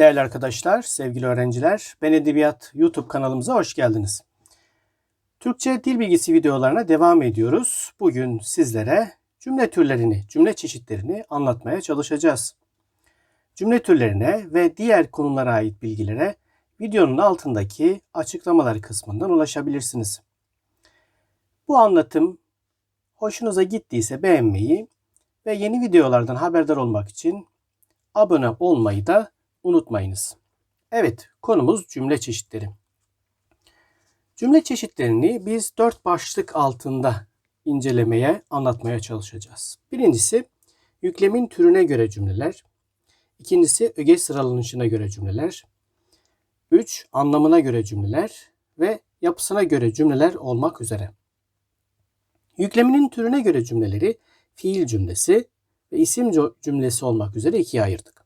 Değerli arkadaşlar, sevgili öğrenciler, Ben Edebiyat YouTube kanalımıza hoş geldiniz. Türkçe dil bilgisi videolarına devam ediyoruz. Bugün sizlere cümle türlerini, cümle çeşitlerini anlatmaya çalışacağız. Cümle türlerine ve diğer konulara ait bilgilere videonun altındaki açıklamalar kısmından ulaşabilirsiniz. Bu anlatım hoşunuza gittiyse beğenmeyi ve yeni videolardan haberdar olmak için abone olmayı da unutmayınız. Evet, konumuz cümle çeşitleri. Cümle çeşitlerini biz dört başlık altında incelemeye, anlatmaya çalışacağız. Birincisi yüklemin türüne göre cümleler. İkincisi öge sıralanışına göre cümleler. Üç, anlamına göre cümleler ve yapısına göre cümleler olmak üzere. Yükleminin türüne göre cümleleri fiil cümlesi ve isim cümlesi olmak üzere ikiye ayırdık.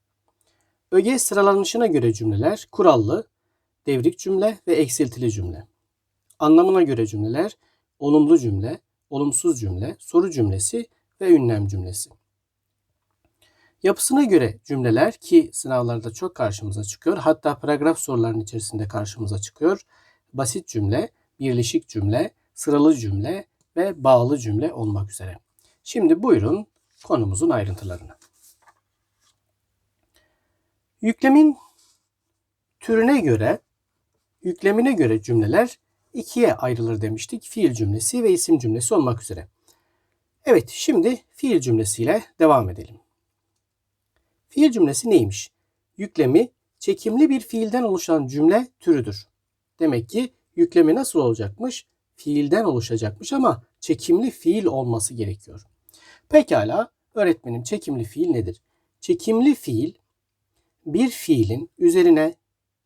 Öge sıralanışına göre cümleler kurallı, devrik cümle ve eksiltili cümle. Anlamına göre cümleler olumlu cümle, olumsuz cümle, soru cümlesi ve ünlem cümlesi. Yapısına göre cümleler ki sınavlarda çok karşımıza çıkıyor. Hatta paragraf sorularının içerisinde karşımıza çıkıyor. Basit cümle, birleşik cümle, sıralı cümle ve bağlı cümle olmak üzere. Şimdi buyurun konumuzun ayrıntılarına. Yüklemin türüne göre, yüklemine göre cümleler ikiye ayrılır demiştik. Fiil cümlesi ve isim cümlesi olmak üzere. Evet, şimdi fiil cümlesiyle devam edelim. Fiil cümlesi neymiş? Yüklemi çekimli bir fiilden oluşan cümle türüdür. Demek ki yüklemi nasıl olacakmış? Fiilden oluşacakmış ama çekimli fiil olması gerekiyor. Pekala, öğretmenim çekimli fiil nedir? Çekimli fiil bir fiilin üzerine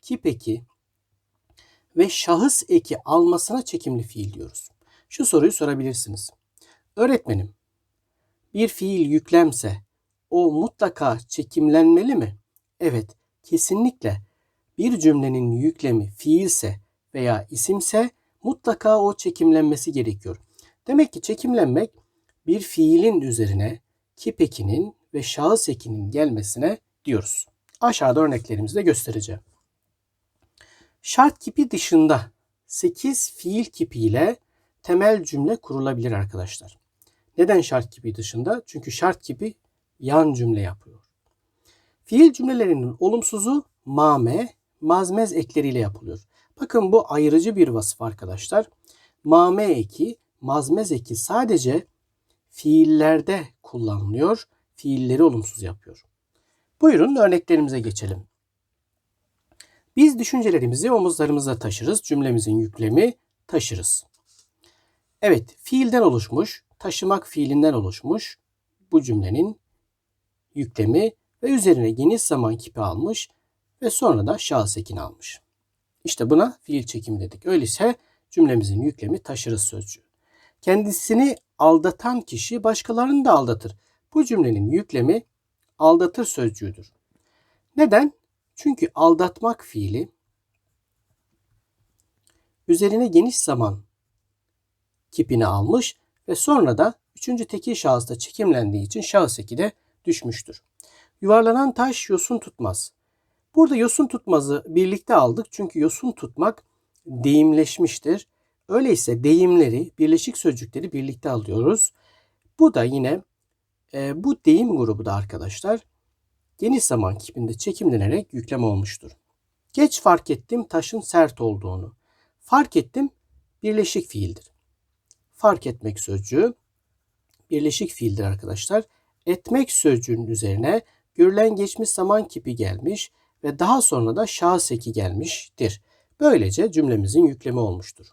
kip eki ve şahıs eki almasına çekimli fiil diyoruz. Şu soruyu sorabilirsiniz. Öğretmenim, bir fiil yüklemse o mutlaka çekimlenmeli mi? Evet, kesinlikle. Bir cümlenin yüklemi fiilse veya isimse mutlaka o çekimlenmesi gerekiyor. Demek ki çekimlenmek bir fiilin üzerine kip ekinin ve şahıs ekinin gelmesine diyoruz. Aşağıda örneklerimizi de göstereceğim. Şart kipi dışında 8 fiil kipi ile temel cümle kurulabilir arkadaşlar. Neden şart kipi dışında? Çünkü şart kipi yan cümle yapıyor. Fiil cümlelerinin olumsuzu mame, mazmez ekleriyle yapılıyor. Bakın bu ayırıcı bir vasıf arkadaşlar. Mame eki, mazmez eki sadece fiillerde kullanılıyor. Fiilleri olumsuz yapıyor. Buyurun örneklerimize geçelim. Biz düşüncelerimizi omuzlarımıza taşırız. Cümlemizin yüklemi taşırız. Evet, fiilden oluşmuş, taşımak fiilinden oluşmuş bu cümlenin yüklemi ve üzerine geniş zaman kipi almış ve sonra da şahıs ekini almış. İşte buna fiil çekimi dedik. Öyleyse cümlemizin yüklemi taşırız sözcüğü. Kendisini aldatan kişi başkalarını da aldatır. Bu cümlenin yüklemi aldatır sözcüğüdür. Neden? Çünkü aldatmak fiili üzerine geniş zaman kipini almış ve sonra da üçüncü tekil şahısta çekimlendiği için şahıs eki de düşmüştür. Yuvarlanan taş yosun tutmaz. Burada yosun tutmazı birlikte aldık çünkü yosun tutmak deyimleşmiştir. Öyleyse deyimleri, birleşik sözcükleri birlikte alıyoruz. Bu da yine e, bu deyim grubu da arkadaşlar geniş zaman kipinde çekimlenerek yüklem olmuştur. Geç fark ettim taşın sert olduğunu. Fark ettim birleşik fiildir. Fark etmek sözcüğü birleşik fiildir arkadaşlar. Etmek sözcüğünün üzerine görülen geçmiş zaman kipi gelmiş ve daha sonra da şahıs eki gelmiştir. Böylece cümlemizin yüklemi olmuştur.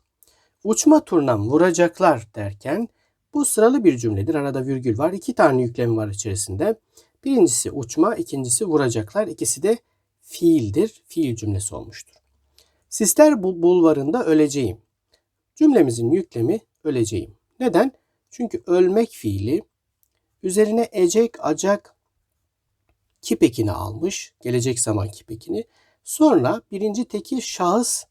Uçma turnam vuracaklar derken bu sıralı bir cümledir. Arada virgül var. İki tane yüklem var içerisinde. Birincisi uçma, ikincisi vuracaklar. İkisi de fiildir. Fiil cümlesi olmuştur. Sister bulvarında öleceğim. Cümlemizin yüklemi öleceğim. Neden? Çünkü ölmek fiili üzerine ecek, acak kipekini almış. Gelecek zaman kipekini. Sonra birinci tekil şahıs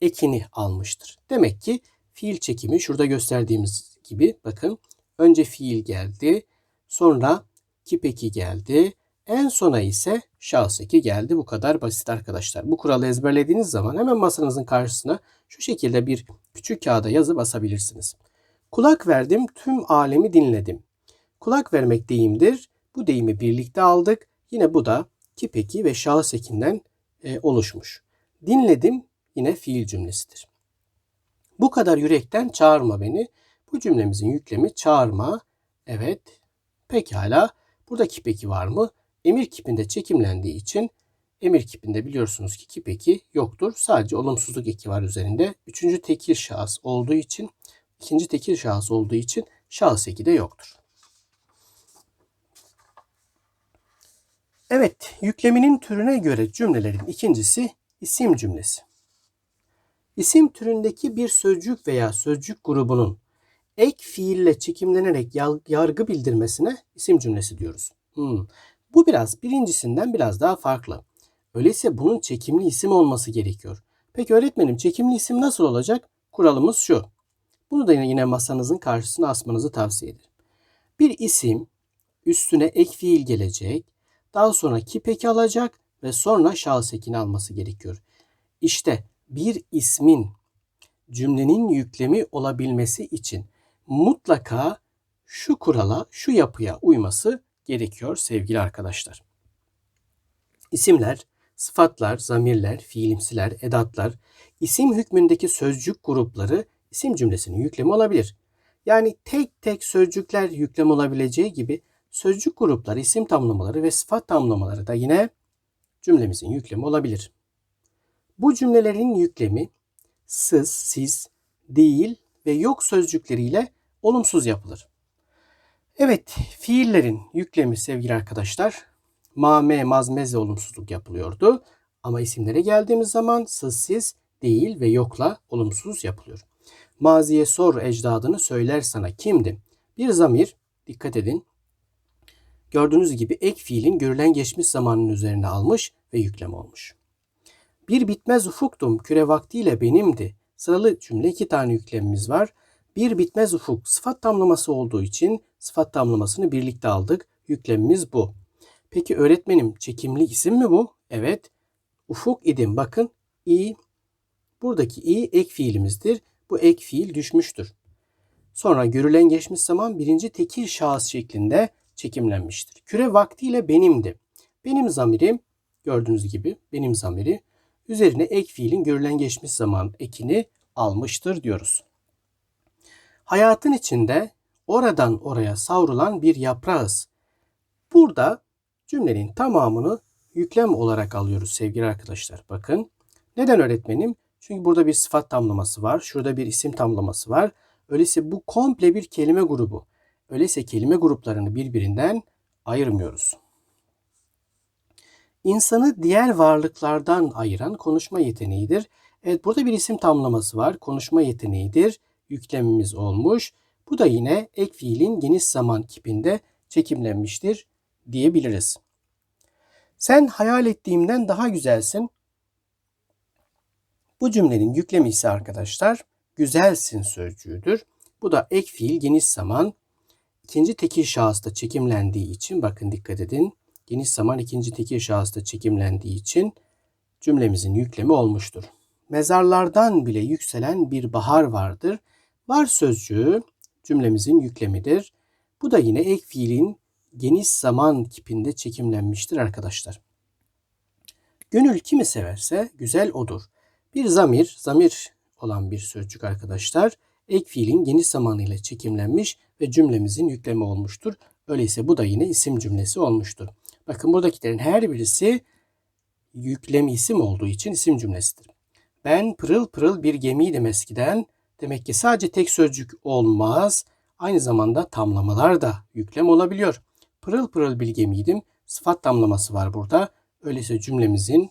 ekini almıştır. Demek ki fiil çekimi şurada gösterdiğimiz gibi bakın önce fiil geldi. Sonra kipeki geldi. En sona ise şahıs eki geldi. Bu kadar basit arkadaşlar. Bu kuralı ezberlediğiniz zaman hemen masanızın karşısına şu şekilde bir küçük kağıda yazıp asabilirsiniz. Kulak verdim, tüm alemi dinledim. Kulak vermek deyimdir. Bu deyimi birlikte aldık. Yine bu da kipeki ve şahıs ekinden e, oluşmuş. Dinledim yine fiil cümlesidir. Bu kadar yürekten çağırma beni. Bu cümlemizin yüklemi çağırma. Evet. Pekala. Burada kipeki var mı? Emir kipinde çekimlendiği için emir kipinde biliyorsunuz ki kipeki yoktur. Sadece olumsuzluk eki var üzerinde. Üçüncü tekil şahıs olduğu için, ikinci tekil şahıs olduğu için şahıs eki de yoktur. Evet, yükleminin türüne göre cümlelerin ikincisi isim cümlesi. İsim türündeki bir sözcük veya sözcük grubunun ek fiille çekimlenerek yargı bildirmesine isim cümlesi diyoruz. Hmm. Bu biraz birincisinden biraz daha farklı. Öyleyse bunun çekimli isim olması gerekiyor. Peki öğretmenim çekimli isim nasıl olacak? Kuralımız şu. Bunu da yine masanızın karşısına asmanızı tavsiye ederim. Bir isim üstüne ek fiil gelecek, daha sonra kipeki alacak ve sonra ekini alması gerekiyor. İşte bir ismin cümlenin yüklemi olabilmesi için mutlaka şu kurala, şu yapıya uyması gerekiyor sevgili arkadaşlar. İsimler, sıfatlar, zamirler, fiilimsiler, edatlar, isim hükmündeki sözcük grupları isim cümlesinin yüklemi olabilir. Yani tek tek sözcükler yüklem olabileceği gibi sözcük grupları, isim tamlamaları ve sıfat tamlamaları da yine cümlemizin yüklemi olabilir. Bu cümlelerin yüklemi sız, siz, değil ve yok sözcükleriyle olumsuz yapılır. Evet, fiillerin yüklemi sevgili arkadaşlar mame, mazmezle olumsuzluk yapılıyordu. Ama isimlere geldiğimiz zaman sız, siz, değil ve yokla olumsuz yapılıyor. Maziye sor ecdadını söyler sana kimdi? Bir zamir, dikkat edin, gördüğünüz gibi ek fiilin görülen geçmiş zamanın üzerine almış ve yüklem olmuş. Bir bitmez ufuktum, küre vaktiyle benimdi. Sıralı cümle iki tane yüklemimiz var. Bir bitmez ufuk sıfat tamlaması olduğu için sıfat tamlamasını birlikte aldık. Yüklemimiz bu. Peki öğretmenim çekimli isim mi bu? Evet. Ufuk idim. Bakın i buradaki i ek fiilimizdir. Bu ek fiil düşmüştür. Sonra görülen geçmiş zaman birinci tekil şahıs şeklinde çekimlenmiştir. Küre vaktiyle benimdi. Benim zamirim gördüğünüz gibi benim zamiri üzerine ek fiilin görülen geçmiş zaman ekini almıştır diyoruz. Hayatın içinde oradan oraya savrulan bir yaprağız. Burada cümlenin tamamını yüklem olarak alıyoruz sevgili arkadaşlar. Bakın. Neden öğretmenim? Çünkü burada bir sıfat tamlaması var. Şurada bir isim tamlaması var. Öyleyse bu komple bir kelime grubu. Öyleyse kelime gruplarını birbirinden ayırmıyoruz. İnsanı diğer varlıklardan ayıran konuşma yeteneğidir. Evet burada bir isim tamlaması var. Konuşma yeteneğidir. Yüklemimiz olmuş. Bu da yine ek fiilin geniş zaman kipinde çekimlenmiştir diyebiliriz. Sen hayal ettiğimden daha güzelsin. Bu cümlenin yüklemi ise arkadaşlar güzelsin sözcüğüdür. Bu da ek fiil geniş zaman ikinci tekil şahısta çekimlendiği için bakın dikkat edin. Geniş zaman ikinci tekil şahısta çekimlendiği için cümlemizin yüklemi olmuştur. Mezarlardan bile yükselen bir bahar vardır. Var sözcüğü cümlemizin yüklemidir. Bu da yine ek fiilin geniş zaman kipinde çekimlenmiştir arkadaşlar. Gönül kimi severse güzel odur. Bir zamir, zamir olan bir sözcük arkadaşlar. Ek fiilin geniş zamanıyla çekimlenmiş ve cümlemizin yüklemi olmuştur. Öyleyse bu da yine isim cümlesi olmuştur. Bakın buradakilerin her birisi yüklem isim olduğu için isim cümlesidir. Ben pırıl pırıl bir gemiydim eskiden. Demek ki sadece tek sözcük olmaz. Aynı zamanda tamlamalar da yüklem olabiliyor. Pırıl pırıl bir gemiydim. Sıfat tamlaması var burada. Öyleyse cümlemizin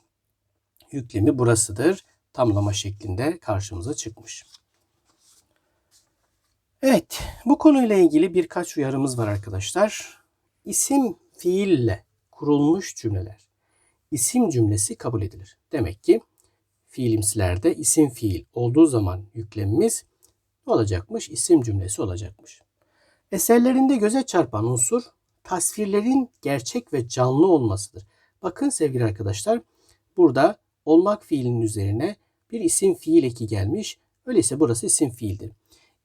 yüklemi burasıdır. Tamlama şeklinde karşımıza çıkmış. Evet, bu konuyla ilgili birkaç uyarımız var arkadaşlar. İsim fiille kurulmuş cümleler isim cümlesi kabul edilir. Demek ki fiilimsilerde isim fiil olduğu zaman yüklemimiz ne olacakmış? İsim cümlesi olacakmış. Eserlerinde göze çarpan unsur tasvirlerin gerçek ve canlı olmasıdır. Bakın sevgili arkadaşlar burada olmak fiilinin üzerine bir isim fiil eki gelmiş. Öyleyse burası isim fiildir.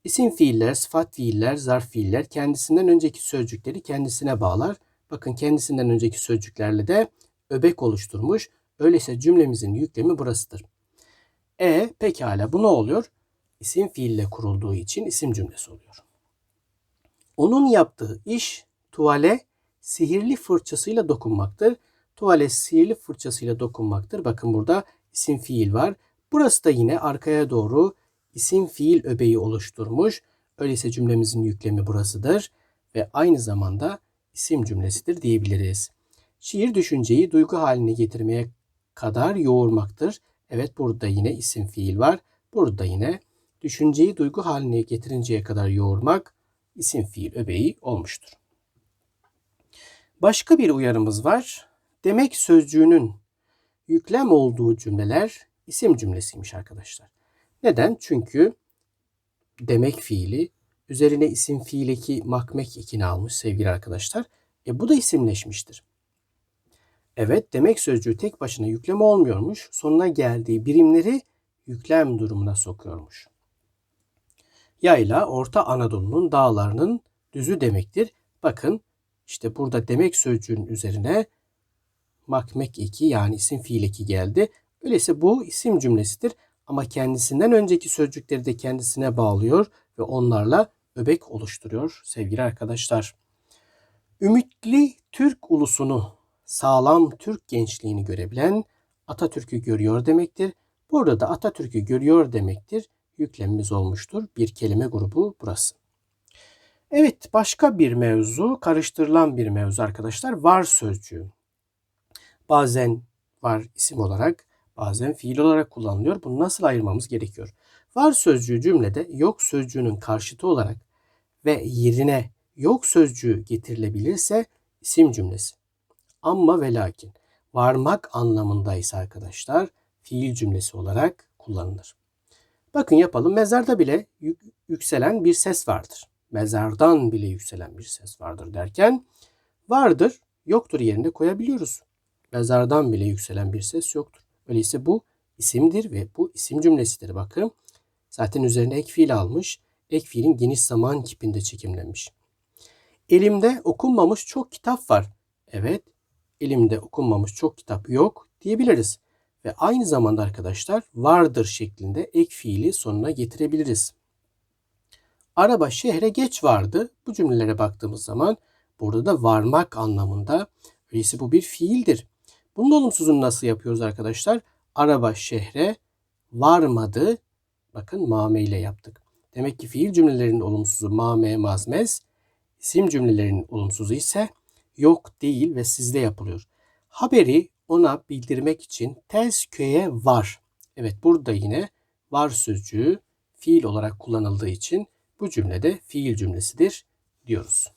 İsim fiiller, sıfat fiiller, zarf fiiller kendisinden önceki sözcükleri kendisine bağlar. Bakın kendisinden önceki sözcüklerle de öbek oluşturmuş. Öyleyse cümlemizin yüklemi burasıdır. E pekala bu ne oluyor? İsim fiille kurulduğu için isim cümlesi oluyor. Onun yaptığı iş tuvale sihirli fırçasıyla dokunmaktır. Tuvale sihirli fırçasıyla dokunmaktır. Bakın burada isim fiil var. Burası da yine arkaya doğru isim fiil öbeği oluşturmuş. Öyleyse cümlemizin yüklemi burasıdır ve aynı zamanda isim cümlesidir diyebiliriz. Şiir düşünceyi duygu haline getirmeye kadar yoğurmaktır. Evet burada yine isim fiil var. Burada yine düşünceyi duygu haline getirinceye kadar yoğurmak isim fiil öbeği olmuştur. Başka bir uyarımız var. Demek sözcüğünün yüklem olduğu cümleler isim cümlesiymiş arkadaşlar. Neden? Çünkü demek fiili üzerine isim fiil eki makmek ekini almış sevgili arkadaşlar. E bu da isimleşmiştir. Evet demek sözcüğü tek başına yüklem olmuyormuş. Sonuna geldiği birimleri yüklem durumuna sokuyormuş. Yayla Orta Anadolu'nun dağlarının düzü demektir. Bakın işte burada demek sözcüğünün üzerine makmek eki yani isim fiil eki geldi. Öyleyse bu isim cümlesidir ama kendisinden önceki sözcükleri de kendisine bağlıyor ve onlarla öbek oluşturuyor sevgili arkadaşlar. Ümitli Türk ulusunu, sağlam Türk gençliğini görebilen Atatürk'ü görüyor demektir. Burada da Atatürk'ü görüyor demektir. Yüklemimiz olmuştur. Bir kelime grubu burası. Evet başka bir mevzu, karıştırılan bir mevzu arkadaşlar. Var sözcüğü. Bazen var isim olarak, bazen fiil olarak kullanılıyor. Bunu nasıl ayırmamız gerekiyor? Var sözcüğü cümlede yok sözcüğünün karşıtı olarak ve yerine yok sözcüğü getirilebilirse isim cümlesi. Ama ve lakin varmak anlamındaysa arkadaşlar fiil cümlesi olarak kullanılır. Bakın yapalım. Mezarda bile yükselen bir ses vardır. Mezardan bile yükselen bir ses vardır derken vardır, yoktur yerine koyabiliyoruz. Mezardan bile yükselen bir ses yoktur. Öyleyse bu isimdir ve bu isim cümlesidir. Bakın zaten üzerine ek fiil almış. Ek fiilin geniş zaman kipinde çekimlenmiş. Elimde okunmamış çok kitap var. Evet, elimde okunmamış çok kitap yok diyebiliriz. Ve aynı zamanda arkadaşlar vardır şeklinde ek fiili sonuna getirebiliriz. Araba şehre geç vardı. Bu cümlelere baktığımız zaman burada da varmak anlamında. Öyleyse bu bir fiildir. Bunun olumsuzunu nasıl yapıyoruz arkadaşlar? Araba şehre varmadı. Bakın mame ile yaptık. Demek ki fiil cümlelerinin olumsuzu mame mazmez. İsim cümlelerinin olumsuzu ise yok değil ve sizde yapılıyor. Haberi ona bildirmek için ters köye var. Evet burada yine var sözcüğü fiil olarak kullanıldığı için bu cümlede fiil cümlesidir diyoruz.